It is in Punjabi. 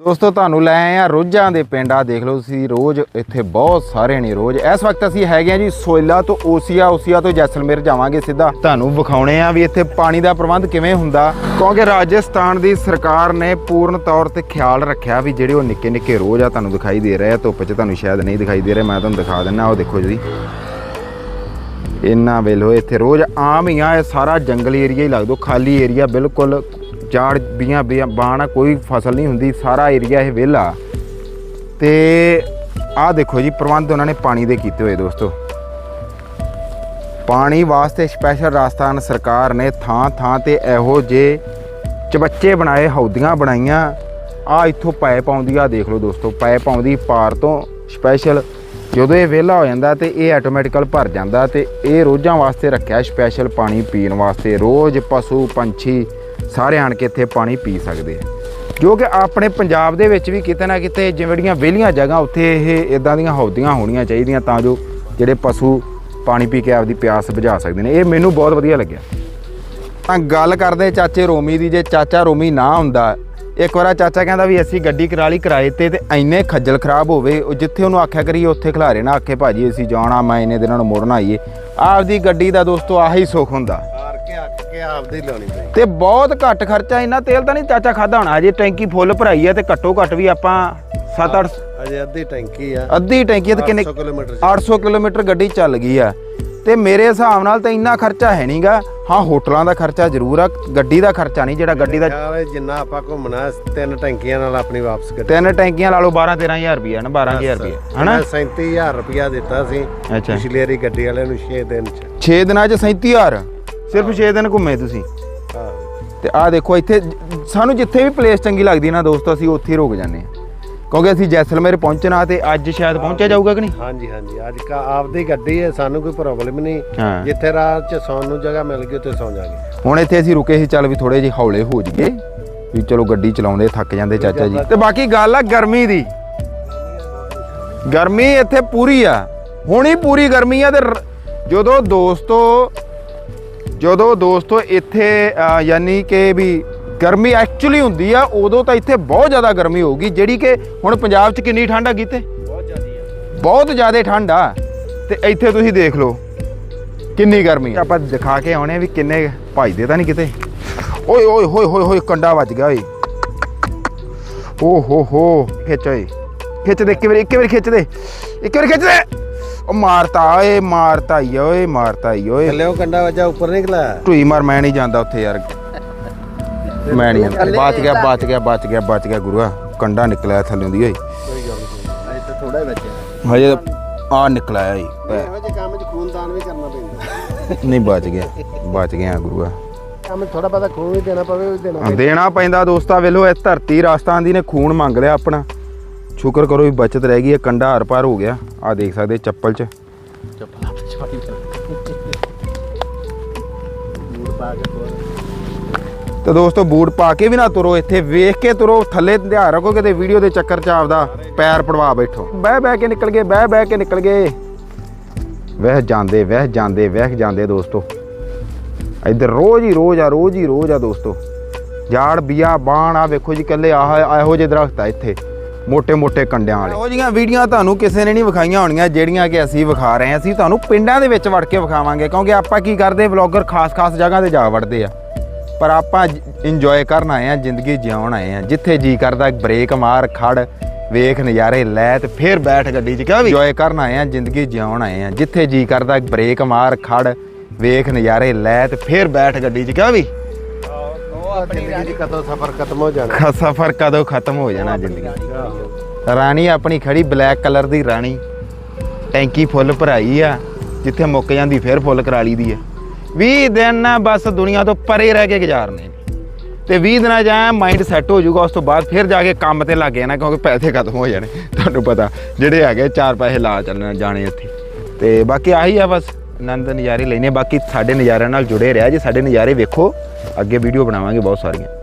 ਦੋਸਤੋ, ਤੁਹਾਨੂੰ ਲੈ ਆਏ ਆ ਰੋਜ਼ਾਂ ਦੇ ਪਿੰਡ। ਆ ਦੇਖ ਲਓ ਤੁਸੀਂ, ਰੋਜ਼ ਇੱਥੇ ਬਹੁਤ ਸਾਰੇ ਨੇ ਰੋਜ਼। ਇਸ ਵਕਤ ਅਸੀਂ ਹੈਗੇ ਆ ਜੀ ਸੋਇਲਾ ਤੋਂ ਓਸੀਆ। ਓਸੀਆ ਤੋਂ ਜੈਸਲਮੇਰ ਜਾਵਾਂਗੇ ਸਿੱਧਾ। ਤੁਹਾਨੂੰ ਵਿਖਾਉਣੇ ਆ ਵੀ ਇੱਥੇ ਪਾਣੀ ਦਾ ਪ੍ਰਬੰਧ ਕਿਵੇਂ ਹੁੰਦਾ। ਕਿਉਂਕਿ ਰਾਜਸਥਾਨ ਦੀ ਸਰਕਾਰ ਨੇ ਪੂਰਨ ਤੌਰ ਤੇ ਖਿਆਲ ਰੱਖਿਆ ਵੀ ਜਿਹੜੇ ਉਹ ਨਿੱਕੇ ਨਿੱਕੇ ਰੋਜ਼ ਆ ਤੁਹਾਨੂੰ ਦਿਖਾਈ ਦੇ ਰਹੇ ਆ। ਧੁੱਪ 'ਚ ਤੁਹਾਨੂੰ ਸ਼ਾਇਦ ਨਹੀਂ ਦਿਖਾਈ ਦੇ ਰਹੇ। ਮੈਂ ਤੁਹਾਨੂੰ ਦਿਖਾ ਦਿੰਦਾ ਉਹ ਦੇਖੋ ਜੀ। ਇੰਨਾ ਵੇਲੋ ਇੱਥੇ ਰੋਜ਼ ਆਮ ਹੀ ਆ। ਇਹ ਸਾਰਾ ਜੰਗਲੀ ਏਰੀਆ ਹੀ ਲੱਗਦੋ। ਖਾਲੀ ਏਰੀਆ ਬਿਲਕੁਲ ਝਾੜ, ਬੀਆਂ ਬੀਆਂ, ਬਾਣਾ, ਕੋਈ ਫਸਲ ਨਹੀਂ ਹੁੰਦੀ, ਸਾਰਾ ਏਰੀਆ ਇਹ ਵਿਹਲਾ। ਤੇ ਆਹ ਦੇਖੋ ਜੀ, ਪ੍ਰਬੰਧ ਉਹਨਾਂ ਨੇ ਪਾਣੀ ਦੇ ਕੀਤੇ ਹੋਏ ਦੋਸਤੋ। ਪਾਣੀ ਵਾਸਤੇ ਸਪੈਸ਼ਲ ਰਾਜਸਥਾਨ ਸਰਕਾਰ ਨੇ ਥਾਂ ਥਾਂ ਤੇ ਇਹੋ ਜੇ ਚਬੱਚੇ ਬਣਾਏ ਹੌਦੀਆਂ ਬਣਾਈਆਂ। ਆ ਇੱਥੋਂ ਪਾਈਪ ਆਉਂਦੀ ਆ ਦੇਖ ਲਓ ਦੋਸਤੋ, ਪਾਈਪ ਆਉਂਦੀ ਪਾਰ ਤੋਂ ਸਪੈਸ਼ਲ ਜਦੋਂ ਇਹ ਵਿਹਲਾ ਹੋ ਜਾਂਦਾ ਤੇ ਇਹ ਆਟੋਮੈਟਿਕਲ ਭਰ ਜਾਂਦਾ ਤੇ ਇਹ ਰੋਜ਼ਾਂ ਵਾਸਤੇ ਰੱਖਿਆ ਸਪੈਸ਼ਲ ਪਾਣੀ ਪੀਣ ਵਾਸਤੇ। ਰੋਜ਼ ਪਸ਼ੂ, ਪੰਛੀ ਸਾਰੇ ਆਣ ਕੇ ਇੱਥੇ ਪਾਣੀ ਪੀ ਸਕਦੇ ਆ। ਜੋ ਕਿ ਆਪਣੇ ਪੰਜਾਬ ਦੇ ਵਿੱਚ ਵੀ ਕਿਤੇ ਨਾ ਕਿਤੇ ਜਿਹੜੀਆਂ ਵਿਹਲੀਆਂ ਜਗ੍ਹਾ ਉੱਥੇ ਇਹ ਇਦਾਂ ਦੀਆਂ ਹੌਦੀਆਂ ਹੋਣੀਆਂ ਚਾਹੀਦੀਆਂ ਤਾਂ ਜੋ ਜਿਹੜੇ ਪਸ਼ੂ ਪਾਣੀ ਪੀ ਕੇ ਆਪਦੀ ਪਿਆਸ ਬੁਝਾ ਸਕਦੇ ਨੇ। ਇਹ ਮੈਨੂੰ ਬਹੁਤ ਵਧੀਆ ਲੱਗਿਆ। ਤਾਂ ਗੱਲ ਕਰਦੇ ਚਾਚੇ ਰੋਮੀ ਦੀ, ਜੇ ਚਾਚਾ ਰੋਮੀ ਨਾ ਹੁੰਦਾ, ਇੱਕ ਵਾਰਾ ਚਾਚਾ ਕਹਿੰਦਾ ਵੀ ਅਸੀਂ ਗੱਡੀ ਕਰਾ ਲਈ ਕਿਰਾਏ ਤੇ ਤੇ ਐਨੇ ਖੱਜਲ ਖਰਾਬ ਹੋਵੇ, ਉਹ ਜਿੱਥੇ ਉਹਨੂੰ ਆਖਿਆ ਕਰੀਏ ਉੱਥੇ ਖਿਲਾਰੇ ਨਾ ਆਖੇ, ਭਾਜੀ ਅਸੀਂ ਜਾਣਾ, ਮੈਂ ਇਹਨੇ ਦਿਨਾਂ ਨੂੰ ਮੁੜਨਾ ਆਈਏ ਆਪਦੀ ਗੱਡੀ ਦਾ ਦੋਸਤੋ ਆਹੀ ਸੁੱਖ ਹੁੰਦਾ। ਆਪਦੀ ਲਾਉਣੀ ਪਈ। ਤੇ ਬਹੁਤ ਘੱਟ ਖਰਚਾ ਇੰਨਾ ਤੇਲ ਤਾਂ ਨਹੀਂ ਚਾਚਾ ਖਾਦਾ ਹੋਣਾ। ਅਜੇ ਟੈਂਕੀ ਫੁੱਲ ਭਰਾਈ ਹੈ ਤੇ ਘੱਟੋ ਘੱਟ ਵੀ ਆਪਾਂ 7-8 ਅਜੇ ਅੱਧੀ ਟੈਂਕੀ ਆ। ਅੱਧੀ ਟੈਂਕੀ ਤੇ ਕਿੰਨੇ 800 ਕਿਲੋਮੀਟਰ 800 ਕਿਲੋਮੀਟਰ ਗੱਡੀ ਚੱਲ ਗਈ ਆ। ਤੇ ਮੇਰੇ ਹਿਸਾਬ ਨਾਲ ਤਾਂ ਇੰਨਾ ਖਰਚਾ ਹੈ ਨਹੀਂਗਾ ਹਾਂ ਹੋਟਲਾਂ ਦਾ ਖਰਚਾ ਜ਼ਰੂਰ ਆ ਗੱਡੀ ਦਾ ਖਰਚਾ ਨਹੀਂ ਜਿਹੜਾ ਗੱਡੀ ਦਾ ਜਿੰਨਾ ਆਪਾਂ ਘੁੰਮਣਾ ਤਿੰਨ ਟੈਂਕੀਆਂ ਨਾਲ ਆਪਣੀ ਵਾਪਸ ਕਰ ਤਿੰਨ ਟੈਂਕੀਆਂ ਲਾ ਲਓ 12 13000 ਰੁਪਏ ਨਾ 12000 ਰੁਪਏ ਹਨਾ? 37000 ਰੁਪਇਆ ਦਿੱਤਾ ਸੀ ਪਿਛਲੀ ਵਾਰੀ ਗੱਡੀ ਵਾਲਿਆਂ ਨੂੰ 6 ਦਿਨ ਚ। 6 ਦਿਨਾਂ 'ਚ 37000 ਸਿਰਫ 6 ਦਿਨ ਘੁੰਮੇ ਤੁਸੀਂ। ਹਾਂ ਤੇ ਆਹ ਦੇਖੋ ਇੱਥੇ ਸਾਨੂੰ ਜਿੱਥੇ ਵੀ ਪਲੇਸ ਚੰਗੀ ਲੱਗਦੀ ਨਾ ਦੋਸਤੋ ਅਸੀਂ ਉੱਥੇ ਹੀ ਰੁਕ ਜਾਂਦੇ ਹਾਂ। ਕਿਉਂਕਿ ਅਸੀਂ ਜੈਸਲਮੇਰ ਪਹੁੰਚਣਾ ਤੇ ਅੱਜ ਸ਼ਾਇਦ ਪਹੁੰਚਿਆ ਜਾਊਗਾ ਕਿ ਨਹੀਂ? ਹਾਂਜੀ ਹਾਂਜੀ। ਅੱਜ ਕਾ ਆਪਦੀ ਗੱਡੀ ਹੈ ਸਾਨੂੰ ਕੋਈ ਪ੍ਰੋਬਲਮ ਨਹੀਂ। ਹਾਂ। ਜਿੱਥੇ ਰਾਤ ਚ ਸੌਣ ਨੂੰ ਜਗ੍ਹਾ ਮਿਲ ਗਈ ਉੱਥੇ ਸੌਂ ਜਾਗੇ। ਹੁਣ ਇੱਥੇ ਅਸੀਂ ਰੁਕੇ ਸੀ ਚੱਲ ਵੀ ਥੋੜੇ ਜਿਹੇ ਹੌਲੇ ਹੋ ਜਾਈਏ। ਵੀ ਚਲੋ ਗੱਡੀ ਚਲਾਉਂਦੇ ਥੱਕ ਜਾਂਦੇ ਚਾਚਾ ਜੀ। ਤੇ ਬਾਕੀ ਗੱਲ ਆ ਗਰਮੀ ਦੀ। ਗਰਮੀ ਇੱਥੇ ਪੂਰੀ ਆ। ਹੁਣ ਹੀ ਪੂਰੀ ਗਰਮੀ ਆ ਤੇ ਰ- ਜਦੋਂ ਦੋਸਤੋ ਜਦੋਂ ਦੋਸਤੋ ਇੱਥੇ ਯਾਨੀ ਕਿ ਵੀ ਗਰਮੀ ਐਕਚੁਅਲੀ ਹੁੰਦੀ ਆ ਉਦੋਂ ਤਾਂ ਇੱਥੇ ਬਹੁਤ ਜ਼ਿਆਦਾ ਗਰਮੀ ਹੋਊਗੀ ਜਿਹੜੀ ਕਿ ਹੁਣ ਪੰਜਾਬ 'ਚ ਕਿੰਨੀ ਠੰਡ ਆ ਕੀਤੇ ਬਹੁਤ ਜ਼ਿਆਦੀ ਆ। ਬਹੁਤ ਜ਼ਿਆਦਾ ਠੰਡ ਆ। ਤੇ ਇੱਥੇ ਤੁਸੀਂ ਦੇਖ ਲਓ ਕਿੰਨੀ ਗਰਮੀ ਆ। ਆਪਾਂ ਦਿਖਾ ਕੇ ਆਉਣੇ ਵੀ ਕਿੰਨੇ ਭਜਦੇ ਤਾਂ ਨਹੀਂ ਕਿਤੇ। ਓਏ ਓਏ ਹੋਏ ਹੋਏ ਹੋਏ ਕੰਡਾ ਵੱਜ ਗਿਆ ਓਏ। ਓ ਹੋ ਹੋ ਖਿੱਚ ਓਏ। ਖਿੱਚ ਦੇ ਇੱਕ ਵਾਰੀ ਇੱਕ ਵਾਰੀ ਖਿੱਚ ਦੇ। ਇੱਕ ਵਾਰੀ ਖਿੱਚ ਦੇ। ਉਹ ਮਾਰਤਾ ਓਏ ਮਾਰਤਾ ਈ ਓਏ ਮਾਰਤਾ ਈ ਓਏ। ਥੱਲੇ ਉਹ ਕੰਡਾ ਵਜਾ ਉੱਪਰ ਨਿਕਲਾ। ਢੂਈ ਮਾਰ ਮੈਂ ਨਹੀਂ ਜਾਂਦਾ ਉੱਥੇ ਯਾਰ। ਮੈਂ ਨਹੀਂ ਜਾਂਦਾ। ਬਚ ਗਿਆ ਬਚ ਗਿਆ ਬਚ ਗਿਆ ਬਚ ਗਿਆ ਗੁਰੂਆ। ਕੰਡਾ ਨਿਕਲਿਆ ਥੱਲੇ ਦੀ ਓਏ। ਕੋਈ ਗੱਲ ਨਹੀਂ ਅਜੇ ਤਾਂ ਥੋੜਾ ਹੀ ਬਚਿਆ। ਹਜੇ ਆ ਨਿਕਲਿਆ ਓਏ ਇਹੋ ਜਿਹੇ ਕੰਮ 'ਚ ਖੂਨਦਾਨ ਵੀ ਕਰਨਾ ਪੈਂਦਾ। ਨਹੀਂ ਬਚ ਗਿਆ ਬਚ ਗਿਆ ਗੁਰੂਆ। ਕੰਮ ਥੋੜਾ ਬਹੁਤਾ ਖੂਨ ਵੀ ਦੇਣਾ ਪਵੇ ਦੇਣਾ ਪੈਂਦਾ ਦੋਸਤਾ ਵੇਲੋ ਇਹ ਧਰਤੀ ਰਾਜਸਥਾਨ ਦੀ ਨੇ ਖੂਨ ਮੰਗ ਲਿਆ ਆਪਣਾ। ਸ਼ੁਕਰ ਕਰੋ ਵੀ ਬਚਤ ਰਹਿ ਗਈ ਹੈ ਕੰਡਾ ਹਰ ਪਾਰ ਹੋ ਗਿਆ। ਆ ਦੇਖ ਸਕਦੇ ਚੱਪਲ 'ਚ। ਚੱਪਲਾਂ ਵਿੱਚ ਪਾਈ ਬੂਟ ਪਾ ਕੇ ਤੋਰ। ਤੇ ਦੋਸਤੋ ਬੂਟ ਪਾ ਕੇ ਵੀ ਨਾ ਤੁਰੋ ਇੱਥੇ ਵੇਖ ਕੇ ਤੁਰੋ ਥੱਲੇ ਧਿਆਨ ਰੱਖੋ ਕਿਤੇ ਵੀਡੀਓ ਦੇ ਚੱਕਰ 'ਚ ਆਪਦਾ ਪੈਰ ਪੜਵਾ ਬੈਠੋ। ਬਹਿ ਬਹਿ ਕੇ ਨਿਕਲ ਗਏ ਬਹਿ ਬਹਿ ਕੇ ਨਿਕਲ ਗਏ। ਵਹਿ ਜਾਂਦੇ ਵਹਿ ਜਾਂਦੇ ਵਹਿ ਜਾਂਦੇ ਦੋਸਤੋ। ਇੱਧਰ ਰੋਜ਼ ਹੀ ਰੋਜ਼ ਆ ਰੋਜ਼ ਹੀ ਰੋਜ਼ ਆ ਦੋਸਤੋ। ਜਾੜ ਬੀਆ ਬਾਣ ਆ ਵੇਖੋ ਜੀ ਕੱਲੇ ਆਹ ਇਹੋ ਜਿਹੇ ਦਰਖਤ ਆ ਇੱਥੇ। ਮੋਟੇ ਮੋਟੇ ਕੰਡਿਆਂ ਵਾਲੇ। ਉਹ ਜੀਆਂ ਵੀਡੀਓ ਤੁਹਾਨੂੰ ਕਿਸੇ ਨੇ ਨਹੀਂ ਵਿਖਾਈਆਂ ਹੋਣੀਆਂ ਜਿਹੜੀਆਂ ਕਿ ਅਸੀਂ ਵਿਖਾ ਰਹੇ ਹਾਂ। ਅਸੀਂ ਤੁਹਾਨੂੰ ਪਿੰਡਾਂ ਦੇ ਵਿੱਚ ਵੜ ਕੇ ਵਿਖਾਵਾਂਗੇ ਕਿਉਂਕਿ ਆਪਾਂ ਕੀ ਕਰਦੇ ਵਲੌਗਰ ਖਾਸ-ਖਾਸ ਜਗ੍ਹਾ ਤੇ ਜਾ ਵੜਦੇ ਆ। ਪਰ ਆਪਾਂ ਇੰਜੋਏ ਕਰਨ ਆਏ ਆ ਜ਼ਿੰਦਗੀ ਜਿਉਣ ਆਏ ਆ ਜਿੱਥੇ ਜੀ ਕਰਦਾ ਇੱਕ ਬ੍ਰੇਕ ਮਾਰ ਖੜ ਵੇਖ ਨਜ਼ਾਰੇ ਲੈ ਤੇ ਫਿਰ ਬੈਠ ਗੱਡੀ 'ਚ। ਕਿਹਾ ਵੀ। ਇੰਜੋਏ ਕਰਨ ਆਏ ਆ ਜ਼ਿੰਦਗੀ ਜਿਉਣ ਆਏ ਆ ਜਿੱਥੇ ਜੀ ਕਰਦਾ ਇੱਕ ਬ੍ਰੇਕ ਮਾਰ ਖੜ ਵੇਖ ਨਜ਼ਾਰੇ ਲੈ ਤੇ ਫਿਰ ਬੈਠ ਗੱਡੀ 'ਚ। ਕਿਹਾ ਵੀ। ਜ਼ਿੰਦਗੀ ਕਦੋਂ ਸਫ਼ਰ ਖਤਮ ਹੋ ਜਾਣਾ? ਸਫ਼ਰ ਕਦੋਂ ਖਤਮ ਹੋ ਜਾਣਾ ਜ਼ਿੰਦਗੀ ਰਾਣੀ ਆਪਣੀ ਖੜੀ ਬਲੈਕ ਕਲਰ ਦੀ ਰਾਣੀ। ਟੈਂਕੀ ਫੁੱਲ ਭਰਾਈ ਆ ਜਿੱਥੇ ਮੁੱਕ ਜਾਂਦੀ ਫਿਰ ਫੁੱਲ ਕਰਾ ਲਈ ਦੀ ਆ। 20 ਦਿਨ ਨਾ ਬਸ ਦੁਨੀਆ ਤੋਂ ਪਰੇ ਰਹਿ ਕੇ ਗੁਜ਼ਾਰਨੇ ਨੇ। ਤੇ 20 ਦਿਨਾਂ ਜਾ ਮਾਈਂਡ ਸੈੱਟ ਹੋ ਜਾਊਗਾ ਉਸ ਤੋਂ ਬਾਅਦ ਫਿਰ ਜਾ ਕੇ ਕੰਮ ਤੇ ਲੱਗ ਜਾਣਾ ਕਿਉਂਕਿ ਪੈਸੇ ਖਤਮ ਹੋ ਜਾਣੇ। ਤੁਹਾਨੂੰ ਪਤਾ ਜਿਹੜੇ ਹੈਗੇ ਚਾਰ ਪੈਸੇ ਲਾ ਚੱਲਣਾ ਜਾਣੇ ਇੱਥੇ ਤੇ ਬਾਕੀ ਆਹੀ ਆ ਬਸ। ਆਨੰਦ ਨਜ਼ਾਰੇ ਲੈਨੇ ਬਾਕੀ ਸਾਡੇ ਨਜ਼ਾਰਿਆਂ ਨਾਲ ਜੁੜੇ ਰਿਹਾ, ਜੀ ਸਾਡੇ ਨਜ਼ਾਰੇ ਵੇਖੋ, ਅੱਗੇ ਵੀਡੀਓ ਬਣਾਵਾਂਗੇ ਬਹੁਤ ਸਾਰੀਆਂ।